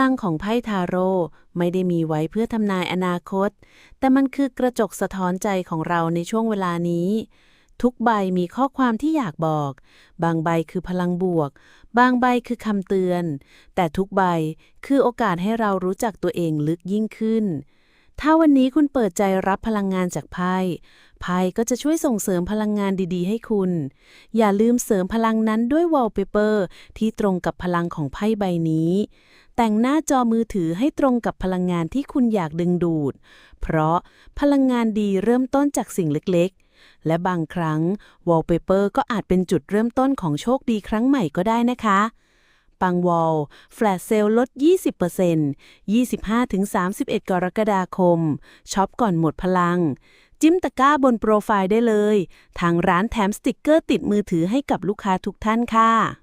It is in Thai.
ลังของไพ่ทาโร่ไม่ได้มีไว้เพื่อทำนายอนาคต แต่มันคือกระจกสะท้อนใจของเราในช่วงเวลานี้ ทุกใบมีข้อความที่อยากบอก บางใบคือพลังบวก บางใบคือคำเตือน แต่ทุกใบคือโอกาสให้เรารู้จักตัวเองลึกยิ่งขึ้น ถ้าวันนี้คุณเปิดใจรับพลังงานจากไพ่ไพ่ก็จะช่วยส่งเสริมพลังงานดีๆ ให้คุณ อย่าลืมเสริมพลังนั้นด้วยวอลเปเปอร์ที่ตรงกับพลังของไพ่ใบนี้ แต่งหน้าจอมือถือให้ตรงกับพลังงานที่คุณอยากดึงดูด เพราะพลังงานดีเริ่มต้นจากสิ่งเล็กๆ และบางครั้งวอลเปเปอร์ก็อาจเป็นจุดเริ่มต้นของโชคดีครั้งใหม่ก็ได้นะคะ ปังวอลแฟลชเซลลด 20% 25-31 กรกฎาคมช็อปก่อนหมดพลัง จิ้มตะกร้าบนโปรไฟล์ได้เลย ทางร้านแถมสติกเกอร์ติดมือถือให้กับลูกค้าทุกท่านค่ะ